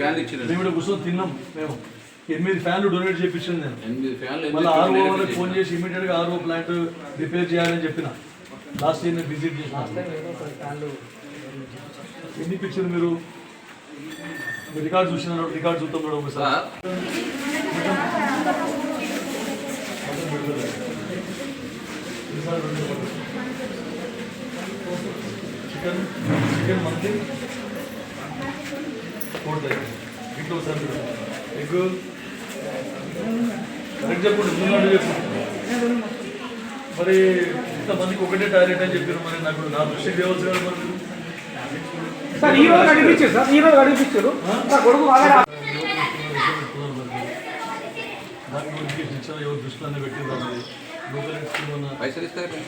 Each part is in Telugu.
మేము కూర్చొని తిన్నాం మేము. ఎనిమిది ఫ్యాన్లు డొనేట్ చేయించింది నేను. ఎనిమిది ఫ్యాన్లు మళ్ళీ ఆర్ఓ వాళ్ళకి ఫోన్ చేసి ఇమీడియట్గా ఆర్ఓ ప్లాంట్ రిపేర్ చేయాలని చెప్పిన. లాస్ట్ ఇయర్ నేను విజిట్ చేసిన. ఎన్ని పిక్చర్ మీరు? రికార్డ్ చూసిన రికార్డ్ చూద్దాం మేడం ఒకసారి. సార్. చికెన్ చికెన్ మంత్లీ ఇంట్లో కరెక్ట్ చెప్పండి ముందు మరి ఇంతమందికి ఒకటే టాయిలెట్ అని చెప్పారు. మరి నాకు నా దృష్టికి తేవచ్చు కదా మరి మీరు. సార్ ఈ రోజు అడిపించారు సార్. ఈ రోజు అడిపించారు నా కొడుకు బాగా రా- దాని గురించి శిక్షణ ఎవరు దృష్టిలో పెట్టిందా మరి? లోకల్ పైసలు ఇస్తారు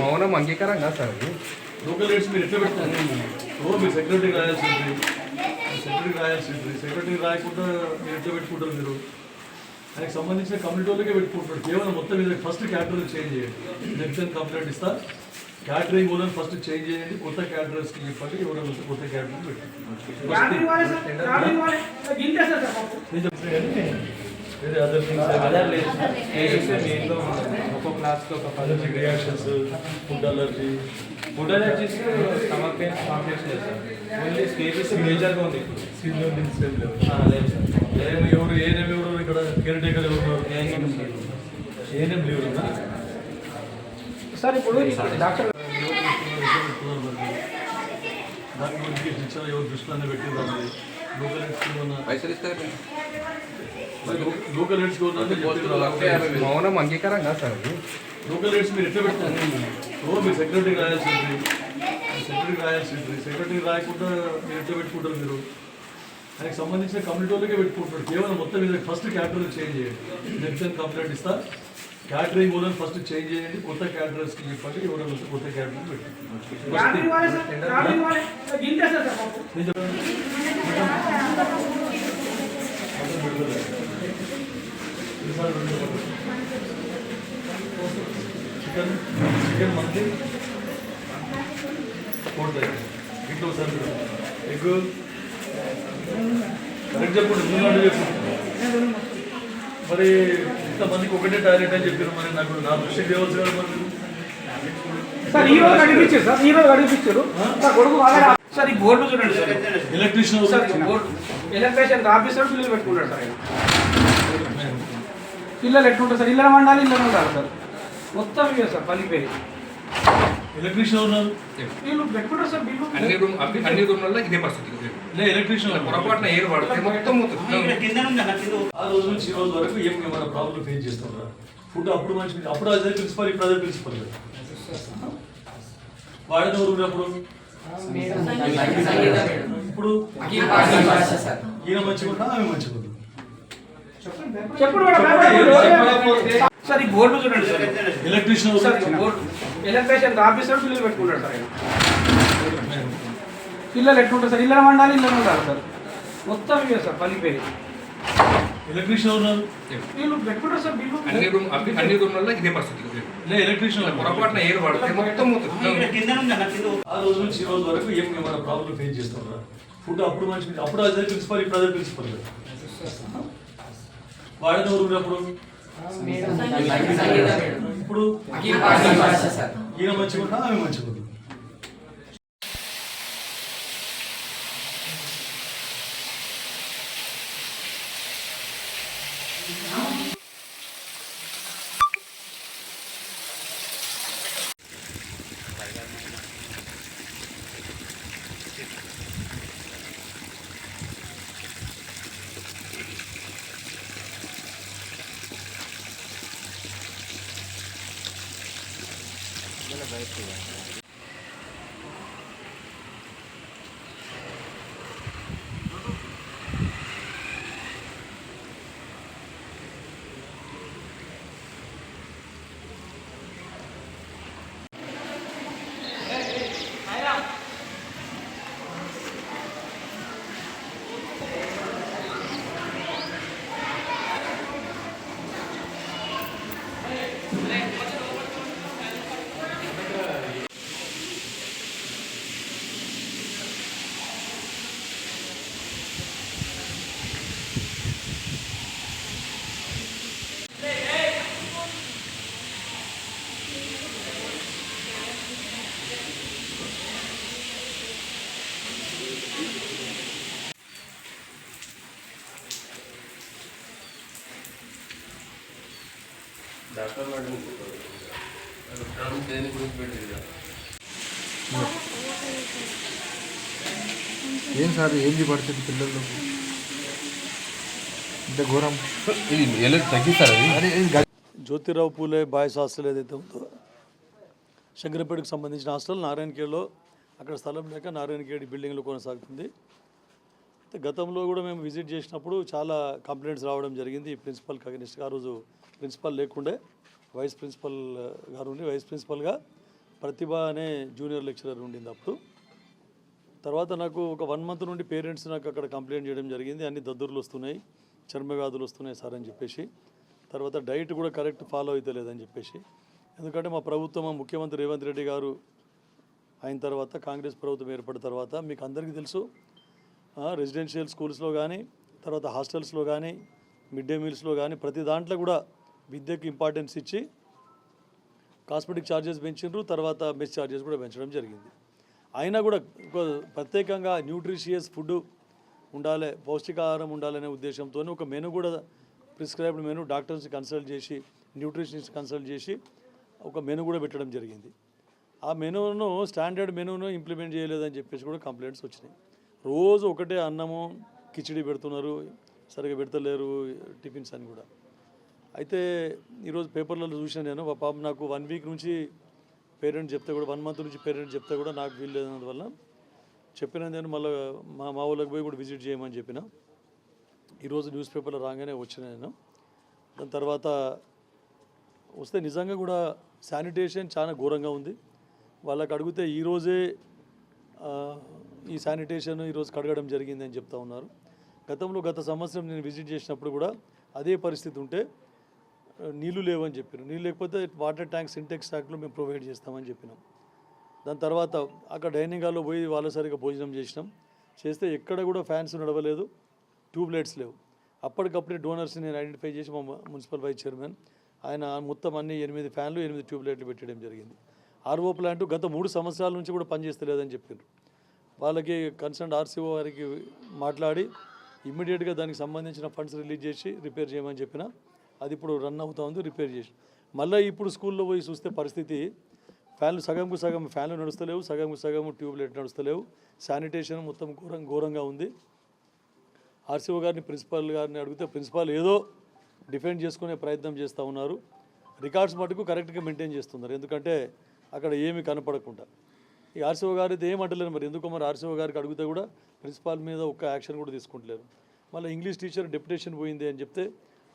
మౌనం అంగీకారం కాదు సార్ లోకల్ రేట్స్ మీరు ఎట్లా పెడతారు ఓ మీరు సెక్రటరీ రాయాల్సి ఉంటుంది సెక్రటరీ రాయాల్సి ఉంటుంది సెక్రటరీ రాయకుండా మీరు ఎట్లా పెట్టుకుంటారు మీరు? ఆయనకు సంబంధించిన కమ్యూనిటీ వాళ్ళకే పెట్టుకుంటారు కేవలం మొత్తం మీద ఫస్ట్ క్యాటరింగ్ చేంజ్ చేయండి. నెక్స్ట్ కంప్లైంట్ ఇస్తా. క్యాటరింగ్ వాళ్ళని ఫస్ట్ చేంజ్ చేయండి. కొత్త క్యాటరర్స్కి చెప్పండి. ఎవరైనా వస్తే కొత్త క్యాటరింగ్ పెట్టుకుంటారు. ఒక్కో క్లాస్కి ఒక పది reactions food allergy food allergies stomach pain complex లేదు సార్ ఓన్లీ కేజెస్ మేజర్గా ఉంది ఆ, లేదు సార్. ఏం ఎవరు ఏనేం ఎవరు ఇక్కడ కేర్ టేకర్ ఎవరు? ఏనేం లేవు సార్ ఇప్పుడు డాక్టర్ దాని గురించి శిక్షణ ఎవరు దృష్టిలో పెట్టిందా మరి లోకల్ హెడ్స్ లోకల్ హెడ్స్ మౌనం అంగీకారం కాదు సార్ లోకల్ హెడ్స్ మీరు ఎట్లా పెడతారు? ఓ మీరు సెక్రటరీ రాయాల్సి ఉంటుంది సెక్రటరీ రాయాల్సి ఉంటుంది సెక్రటరీ రాయకుండా మీరు ఎట్లా పెట్టుకుంటారు మీరు? ఆయనకు సంబంధించిన కమ్యూనిటీ వాళ్ళకే పెట్టుకుంటారు కేవలం మొత్తం మీద ఫస్ట్ క్యాటరింగ్ చేంజ్ చేయండి. నెక్స్ట్ కంప్లైంట్ ఇస్తా. క్యాటరింగ్ వాళ్ళని ఫస్ట్ చేంజ్ చేయండి. కొత్త క్యాటరర్స్కి చెప్పండి. ఎవరైనా వస్తే కొత్త క్యాటరింగ్ పెట్టుకుంటారు క్యాటరింగ్ వాళ్ళే సార్ క్యాటరింగ్ వాళ్ళే గింటేస్తారు సార్ పాపం. నేను చెప్పాను చికెన్ చికెన్ దగ్గర ఇంట్లో సార్ ఎగ్ కరెక్ట్ చెప్పండి ముందు మరి ఇంతమందికి ఒకటే టాయిలెట్ అని చెప్పారు మరి నాకు నా దృష్టికి తేవచ్చు కదా మరి. మీరు. సార్ ఈ రోజు అడిపించారు సార్ ఈ రోజు అడిపించారు నా కొడుకు బాగా రా- సార్ ఈ బోర్డు చూడండి సార్. ఎలక్ట్రీషియన్ సార్ ఈ బోర్డు ఎలక్ట్రీషియన్ ఆఫీసర్ పిల్లలు సార్. పిల్లలు. ఎట్లుంటారు సార్? ఇళ్ళ మండాలి ఇళ్ళ ఉండాలి సార్. మొత్తం ఇవే సార్ పలిపోయి ఎలక్ట్రీషియన్ ఉన్నారు? వీళ్ళు పెట్టుకుంటారు సార్ బిల్లు అన్ని రూమ్ అన్ని- అన్ని రూమ్లలో ఇదే పరిస్థితి లే ఎలక్ట్రీషియన్ పొరపాటున ఏరు పడితే మొత్తం అవుతుంది ఆ రోజు నుంచి ఈ రోజు వరకు ఏం ఏమైనా ప్రాబ్లం ఫేస్ చేస్తారా ఫుడ్ అప్పుడు మంచి అప్పుడు అదే ప్రిన్సిపల్ ఇప్పుడు అదే ప్రిన్సిపల్ వాడిన ఊరు అప్పుడు ఇప్పుడు ఈయన మంచిగా ఉంటా ఆమె మంచిగా చెప్పుడు. సార్ ఈ బోర్డు చూడండి sir. Electrician sir board electrician officer పిల్లలు పెట్టుకుంటాడు సార్. పిల్లలు ఎట్లుంటారు సార్? ఇళ్ళ మండాలి ఇళ్ళ ఉండాలి సార్. మొత్తం ఇవే సార్ పలిపోయి ఎలక్ట్రీషియన్ ఉన్నారు. వీళ్ళు పెట్టుకుంటారు సార్ బిల్లు అన్ని రూమ్ అన్ని- అన్ని రూమ్లలో ఇదే పరిస్థితి. లే ఎలక్ట్రీషియన్ పొరపాటున ఏరు పడితే మొత్తం ఆ రోజు నుంచి ఈ రోజు వరకు ఏం ఏమైనా ప్రాబ్లం ఫేస్ చేస్తారా ఫుడ్ అప్పుడు మంచి అప్పుడు అదే ప్రిన్సిపల్ ఇప్పుడు అదే ప్రిన్సిపల్ వాడిని ఊరుకున్నప్పుడు ఇప్పుడు ఈయన మంచిగుంటా ఆమె మంచిగుంటుంది ఏం సార్ ఏంది పరిస్థితి పిల్లలు ఇంత ఘోరం. ఇది తగ్గిస్తారు జ్యోతిరావు పూలే బాయ్స్ హాస్టల్ ఏదైతే ఉందో శంకరపేటకు సంబంధించిన హాస్టల్ నారాయణఖేడ్లో అక్కడ స్థలం లేక నారాయణఖేడ్ బిల్డింగ్లో కొనసాగుతుంది. అయితే గతంలో కూడా మేము విజిట్ చేసినప్పుడు చాలా కంప్లైంట్స్ రావడం జరిగింది. ప్రిన్సిపల్ అగెనిస్ట్గా ఆ రోజు ప్రిన్సిపల్ లేకుండే వైస్ ప్రిన్సిపల్ గారు ఉండి వైస్ ప్రిన్సిపల్గా ప్రతిభ అనే జూనియర్ లెక్చరర్ ఉండింది అప్పుడు. తర్వాత నాకు ఒక వన్ మంత్ నుండి పేరెంట్స్ నాకు అక్కడ కంప్లైంట్ చేయడం జరిగింది. అన్ని దద్దుర్లు వస్తున్నాయి చర్మ వ్యాధులు వస్తున్నాయి సార్ అని చెప్పేసి. తర్వాత డైట్ కూడా కరెక్ట్ ఫాలో అయితే లేదని చెప్పేసి. ఎందుకంటే మా ప్రభుత్వం మా ముఖ్యమంత్రి రేవంత్ రెడ్డి గారు అయిన తర్వాత కాంగ్రెస్ ప్రభుత్వం ఏర్పడిన తర్వాత మీకు అందరికీ తెలుసు. రెసిడెన్షియల్ స్కూల్స్లో కానీ తర్వాత హాస్టల్స్లో కానీ మిడ్ డే మీల్స్లో కానీ ప్రతి దాంట్లో కూడా విద్యకు ఇంపార్టెన్స్ ఇచ్చి కాస్మెటిక్ ఛార్జెస్ పెంచిండ్రు తర్వాత మెస్ ఛార్జెస్ కూడా పెంచడం జరిగింది. అయినా కూడా ఒక ప్రత్యేకంగా న్యూట్రిషియస్ ఫుడ్ ఉండాలి పౌష్టికాహారం ఉండాలనే ఉద్దేశంతో ఒక మెను కూడా ప్రిస్క్రైబ్డ్ మెను డాక్టర్స్ని కన్సల్ట్ చేసి న్యూట్రిషనిస్ట్ కన్సల్ట్ చేసి ఒక మెను కూడా పెట్టడం జరిగింది. ఆ మెనూను స్టాండర్డ్ మెనూను ఇంప్లిమెంట్ చేయలేదని చెప్పేసి కూడా కంప్లైంట్స్ వచ్చినాయి. రోజు ఒకటే అన్నము కిచిడి పెడుతున్నారు సరిగా పెడతలేరు టిఫిన్స్ అని కూడా. అయితే ఈరోజు పేపర్లలో చూసిన నేను మా నాకు వన్ వీక్ నుంచి పేరెంట్ చెప్తే కూడా వన్ మంత్ నుంచి పేరెంట్ చెప్తే కూడా నాకు వీలు లేనందువల్ల చెప్పిన నేను మళ్ళీ మా మా ఊళ్ళకి పోయి కూడా విజిట్ చేయమని చెప్పిన. ఈరోజు న్యూస్ పేపర్లో రాగానే వచ్చిన నేను. దాని తర్వాత వస్తే నిజంగా కూడా శానిటేషన్ చాలా ఘోరంగా ఉంది. వాళ్ళకి అడిగితే ఈరోజే ఈ శానిటేషన్ ఈరోజు కడగడం జరిగిందని చెప్తా ఉన్నారు. గతంలో గత సంవత్సరం నేను విజిట్ చేసినప్పుడు కూడా అదే పరిస్థితి ఉంటే నీళ్ళు లేవని చెప్పారు నీళ్ళు లేకపోతే వాటర్ ట్యాంక్ సింటెక్స్ ట్యాంక్లో మేము ప్రొవైడ్ చేస్తామని చెప్పినాం. దాని తర్వాత అక్కడ డైనింగ్ హాల్లో పోయి వాళ్ళ సరిగా భోజనం చేసినాం. చేస్తే ఎక్కడ కూడా ఫ్యాన్స్ నడవలేదు ట్యూబ్ లైట్స్ లేవు. అప్పటికప్పుడే డోనర్స్ని నేను ఐడెంటిఫై చేసి మా మున్సిపల్ వైస్ చైర్మన్ ఆయన మొత్తం అన్ని ఎనిమిది ఫ్యాన్లు ఎనిమిది ట్యూబ్ లైట్లు పెట్టడం జరిగింది. ఆర్ఓ ప్లాంట్ గత మూడు సంవత్సరాల నుంచి కూడా పనిచేస్తలేదని చెప్పారు వాళ్ళకి కన్సర్న్ ఆర్సీఓ వారికి మాట్లాడి ఇమ్మీడియట్గా దానికి సంబంధించిన ఫండ్స్ రిలీజ్ చేసి రిపేర్ చేయమని చెప్పిన అది ఇప్పుడు రన్ అవుతా ఉంది రిపేర్ చేసి. మళ్ళీ ఇప్పుడు స్కూల్లో పోయి చూస్తే పరిస్థితి ఫ్యాన్లు సగంకు సగం ఫ్యాన్లు నడుస్తలేవు సగంకు సగం ట్యూబ్ లైట్ నడుస్తలేవు శానిటేషన్ మొత్తం ఘోరం ఘోరంగా ఉంది. ఆర్సీఓ గారిని ప్రిన్సిపాల్ గారిని అడిగితే ప్రిన్సిపాల్ ఏదో డిఫెండ్ చేసుకునే ప్రయత్నం చేస్తూ ఉన్నారు. రికార్డ్స్ మటుకు కరెక్ట్గా మెయింటైన్ చేస్తున్నారు. ఎందుకంటే అక్కడ ఏమి కనపడకుండా. ఈ ఆర్సీఓ గారు అయితే ఏమంటలేరు మరి? ఎందుకో మరి ఆర్సీఓ గారికి అడిగితే కూడా ప్రిన్సిపాల్ మీద ఒక్క యాక్షన్ కూడా తీసుకుంటలేరు. మళ్ళీ ఇంగ్లీష్ టీచర్ డెప్యుటేషన్ పోయింది అని చెప్తే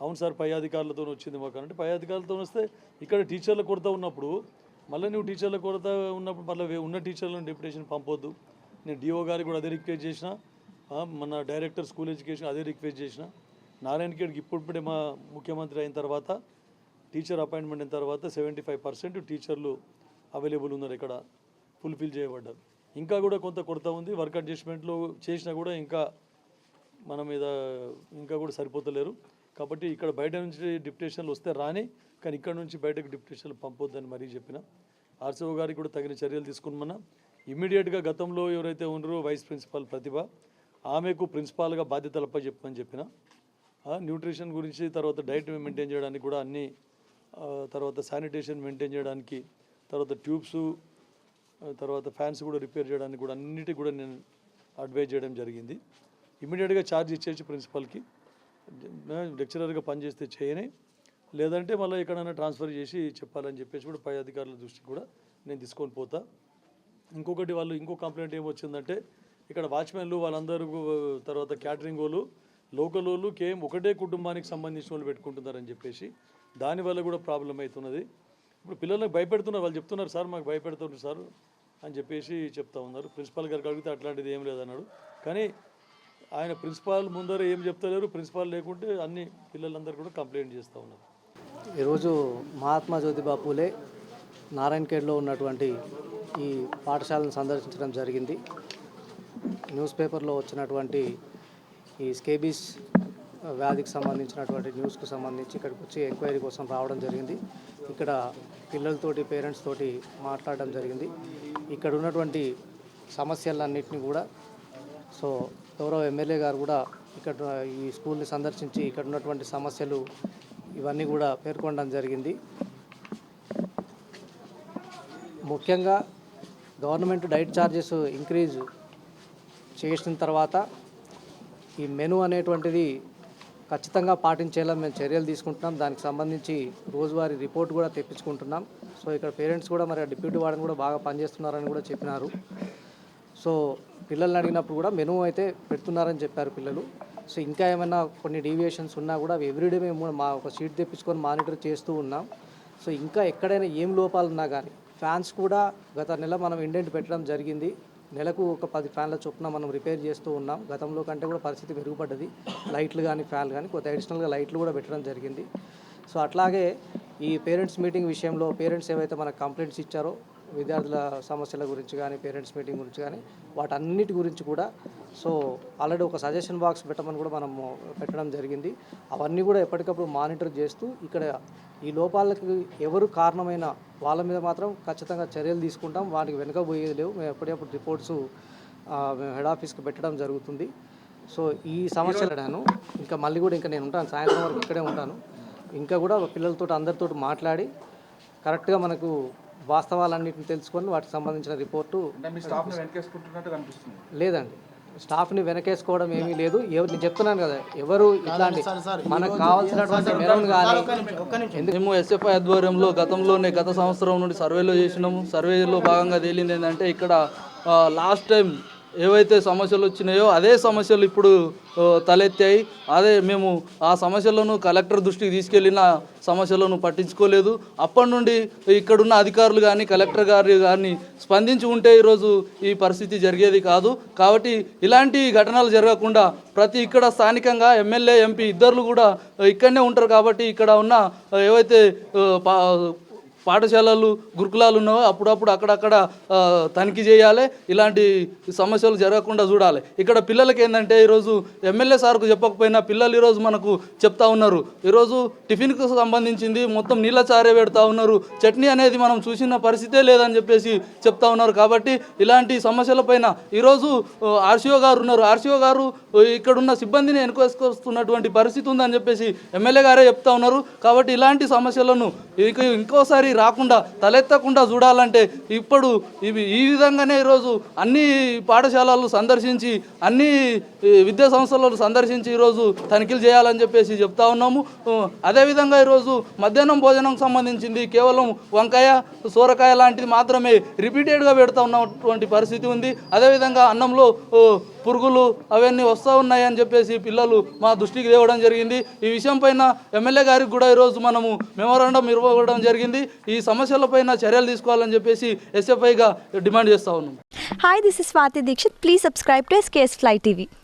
అవును సార్ పై అధికారులతో వచ్చింది మాకు అంటే పై అధికారులతో వస్తే ఇక్కడ టీచర్ల కొరత ఉన్నప్పుడు మళ్ళీ నువ్వు టీచర్ల కొరత ఉన్నప్పుడు మళ్ళీ ఉన్న టీచర్లను డిప్యుటేషన్ పంపొద్దు. నేను డిఓ గారికి కూడా అదే రిక్వెస్ట్ చేసిన. మన డైరెక్టర్ స్కూల్ ఎడ్యుకేషన్ అదే రిక్వెస్ట్ చేసిన. నారాయణ గేడ్కి ఇప్పుడిప్పుడే మా ముఖ్యమంత్రి అయిన తర్వాత టీచర్ అపాయింట్మెంట్ అయిన తర్వాత సెవెంటీ ఫైవ్ పర్సెంట్ టీచర్లు అవైలబుల్ ఉన్నారు ఇక్కడ ఫుల్ఫిల్ చేయబడ్డారు. ఇంకా కూడా కొంత కొరత ఉంది. వర్క్ అడ్జస్ట్మెంట్లో చేసినా కూడా ఇంకా మన మీద ఇంకా కూడా సరిపోతలేరు. కాబట్టి ఇక్కడ బయట నుంచి డిప్యుటేషన్లు వస్తే రాని కానీ ఇక్కడ నుంచి బయటకు డిప్యుటేషన్లు పంపొద్దని మరీ చెప్పిన. ఆర్సీఓ గారికి కూడా తగిన చర్యలు తీసుకున్నామన్నా ఇమీడియట్గా గతంలో ఎవరైతే ఉన్నారో వైస్ ప్రిన్సిపాల్ ప్రతిభ ఆమెకు ప్రిన్సిపాల్గా బాధ్యతలపై చెప్పమని చెప్పిన. ఆ, న్యూట్రిషన్ గురించి తర్వాత డైట్ మెయింటైన్ చేయడానికి కూడా అన్ని తర్వాత శానిటేషన్ మెయింటైన్ చేయడానికి తర్వాత ట్యూబ్స్ తర్వాత ఫ్యాన్స్ కూడా రిపేర్ చేయడానికి కూడా అన్నిటికీ కూడా నేను అడ్వైజ్ చేయడం జరిగింది. ఇమీడియట్గా ఛార్జ్ ఇచ్చేసి ప్రిన్సిపాల్కి. లెక్చరర్గా పనిచేస్తే చేయని లేదంటే మళ్ళీ ఎక్కడైనా ట్రాన్స్ఫర్ చేసి చెప్పాలని చెప్పేసి కూడా పై అధికారుల దృష్టికి కూడా నేను తీసుకొని పోతా. ఇంకొకటి వాళ్ళు ఇంకో కంప్లైంట్ ఏమొచ్చిందంటే ఇక్కడ వాచ్మెన్లు వాళ్ళందరూ తర్వాత క్యాటరింగ్ వాళ్ళు లోకల్ వాళ్ళు కేం ఒకటే కుటుంబానికి సంబంధించిన వాళ్ళు పెట్టుకుంటున్నారని చెప్పేసి దానివల్ల కూడా ప్రాబ్లం అవుతున్నది. ఇప్పుడు పిల్లలకు భయపెడుతున్నారు వాళ్ళు చెప్తున్నారు సార్ మాకు భయపెడుతున్నారు సార్ అని చెప్పేసి చెప్తా ఉన్నారు. ప్రిన్సిపాల్ గారికి అడిగితే అట్లాంటిది ఏం లేదన్నాడు. కానీ ఆయన ప్రిన్సిపాల్ ముందర ఏం చెప్తలేరు ప్రిన్సిపాల్ లేకుంటే అన్ని పిల్లలందరూ కూడా కంప్లైంట్ చేస్తూ ఉన్నారు. ఈరోజు మహాత్మా జ్యోతిబా పూలే నారాయణఖేడ్లో ఉన్నటువంటి ఈ పాఠశాలను సందర్శించడం జరిగింది. న్యూస్ పేపర్లో వచ్చినటువంటి ఈ స్కేబీస్ వ్యాధికి సంబంధించినటువంటి న్యూస్కు సంబంధించి ఇక్కడికి వచ్చి ఎంక్వైరీ కోసం రావడం జరిగింది. ఇక్కడ పిల్లలతోటి పేరెంట్స్ తోటి మాట్లాడడం జరిగింది. ఇక్కడ ఉన్నటువంటి సమస్యలన్నింటినీ కూడా సో గౌరవ ఎమ్మెల్యే గారు కూడా ఇక్కడ ఈ స్కూల్ని సందర్శించి ఇక్కడ ఉన్నటువంటి సమస్యలు ఇవన్నీ కూడా పేర్కొనడం జరిగింది. ముఖ్యంగా గవర్నమెంట్ డైట్ ఛార్జెస్ ఇంక్రీజ్ చేసిన తర్వాత ఈ మెను అనేటువంటిది ఖచ్చితంగా పాటించేలా మేము చర్యలు తీసుకుంటున్నాం. దానికి సంబంధించి రోజువారీ రిపోర్ట్ కూడా తెప్పించుకుంటున్నాం. సో ఇక్కడ పేరెంట్స్ కూడా మరి డిప్యూటీ వార్డెన్ కూడా బాగా పనిచేస్తున్నారని కూడా చెప్పినారు. సో పిల్లల్ని అడిగినప్పుడు కూడా మెనూ అయితే పెడుతున్నారని చెప్పారు పిల్లలు. సో ఇంకా ఏమైనా కొన్ని డీవియేషన్స్ ఉన్నా కూడా ఎవ్రీడే మేము మా ఒక సీట్ తెప్పించుకొని మానిటర్ చేస్తూ ఉన్నాం. సో ఇంకా ఎక్కడైనా ఏం లోపాలు ఉన్నా కానీ ఫ్యాన్స్ కూడా గత నెల మనం ఇండెంట్ పెట్టడం జరిగింది. నెలకు ఒక పది ఫ్యాన్ల చొప్పున మనం రిపేర్ చేస్తూ ఉన్నాం. గతంలో కంటే కూడా పరిస్థితి మెరుగుపడ్డది. లైట్లు కానీ ఫ్యాన్లు కానీ కొత్త అడిషనల్గా లైట్లు కూడా పెట్టడం జరిగింది. సో అట్లాగే ఈ పేరెంట్స్ మీటింగ్ విషయంలో పేరెంట్స్ ఏవైతే మనకు కంప్లైంట్స్ ఇచ్చారో విద్యార్థుల సమస్యల గురించి కానీ పేరెంట్స్ మీటింగ్ గురించి కానీ వాటన్నిటి గురించి కూడా. సో ఆల్రెడీ ఒక సజెషన్ బాక్స్ పెట్టమని కూడా మనం పెట్టడం జరిగింది. అవన్నీ కూడా ఎప్పటికప్పుడు మానిటర్ చేస్తూ ఇక్కడ ఈ లోపాలకు ఎవరు కారణమైన వాళ్ళ మీద మాత్రం ఖచ్చితంగా చర్యలు తీసుకుంటాం. వాటికి వెనుక పోయేది లేవు. మేము ఎప్పటికప్పుడు రిపోర్ట్స్ మేము హెడ్ ఆఫీస్కి పెట్టడం జరుగుతుంది. సో ఈ సమస్యలను ఇంకా మళ్ళీ కూడా ఇంకా నేను ఉంటాను. సాయంత్రం వరకు ఇక్కడే ఉంటాను. ఇంకా కూడా పిల్లలతో అందరితో మాట్లాడి కరెక్ట్గా మనకు వాస్తవాలన్నింటిని తెలుసుకొని వాటికి సంబంధించిన రిపోర్టు లేదండి. స్టాఫ్ని వెనకేసుకోవడం ఏమీ లేదు. ఎవరు నేను చెప్తున్నాను కదా ఎవరు ఇట్లాంటి మనకు కావాల్సినటువంటి మెరూన్ కానీ మేము ఎస్ఎఫ్ఐ ఆధ్వర్యంలో గతంలోనే గత సంవత్సరం నుండి సర్వేలో చేసినాము. సర్వేలో భాగంగా తేలింది ఏంటంటే ఇక్కడ లాస్ట్ టైం ఏవైతే సమస్యలు వచ్చినాయో అదే సమస్యలు ఇప్పుడు తలెత్తాయి. అదే మేము ఆ సమస్యలను కలెక్టర్ దృష్టికి తీసుకెళ్ళిన సమస్యలను పట్టించుకోలేదు. అప్పటి నుండి ఇక్కడున్న అధికారులు కానీ కలెక్టర్ గారు కానీ స్పందించి ఉంటే ఈరోజు ఈ పరిస్థితి జరిగేది కాదు. కాబట్టి ఇలాంటి ఘటనలు జరగకుండా ప్రతి ఇక్కడ స్థానికంగా ఎమ్మెల్యే ఎంపీ ఇద్దరు కూడా ఇక్కడనే ఉంటారు. కాబట్టి ఇక్కడ ఉన్న ఏవైతే పా- పాఠశాలలు గురుకులాలు ఉన్నావో? అప్పుడప్పుడు అక్కడక్కడ తనిఖీ చేయాలి. ఇలాంటి సమస్యలు జరగకుండా చూడాలి. ఇక్కడ పిల్లలకి ఏంటంటే ఈరోజు ఎమ్మెల్యే సార్కు చెప్పకపోయినా పిల్లలు ఈరోజు మనకు చెప్తా ఉన్నారు. ఈరోజు టిఫిన్కు సంబంధించింది మొత్తం నీళ్ళ చారే పెడతా ఉన్నారు. చట్నీ అనేది మనం చూసిన పరిస్థితే లేదని చెప్పేసి చెప్తా ఉన్నారు. కాబట్టి ఇలాంటి సమస్యలపైన ఈరోజు ఆర్సీఓ గారు ఉన్నారు. ఆర్సీఓ గారు ఇక్కడున్న సిబ్బందిని వెనుకొస్తున్నటువంటి పరిస్థితి ఉందని చెప్పేసి ఎమ్మెల్యే గారే చెప్తా ఉన్నారు. కాబట్టి ఇలాంటి సమస్యలను ఇంకోసారి ఇంకోసారి రాకుండా తలెత్తకుండా చూడాలంటే ఇప్పుడు ఇవి ఈ విధంగానే ఈరోజు అన్ని పాఠశాలలు సందర్శించి అన్ని విద్యా సంస్థలను సందర్శించి ఈరోజు తనిఖీలు చేయాలని చెప్పేసి చెప్తా ఉన్నాము. అదేవిధంగా ఈరోజు మధ్యాహ్నం భోజనం సంబంధించింది కేవలం వంకాయ సోరకాయ లాంటిది మాత్రమే రిపీటెడ్గా పెడతా ఉన్నటువంటి పరిస్థితి ఉంది. అదేవిధంగా అన్నంలో పురుగులు అవన్నీ వస్తూ ఉన్నాయని చెప్పేసి పిల్లలు మా దృష్టికి తేవడం జరిగింది. ఈ విషయం పైన ఎమ్మెల్యే గారికి కూడా ఈరోజు మనము మెమోరాండం ఇవ్వడం జరిగింది. ఈ సమస్యలపైన చర్యలు తీసుకోవాలని చెప్పేసి ఎస్ఎఫ్ఐగా డిమాండ్ చేస్తా ఉన్నాం. Hi this is Swathi Dikshit please subscribe to SKS fly TV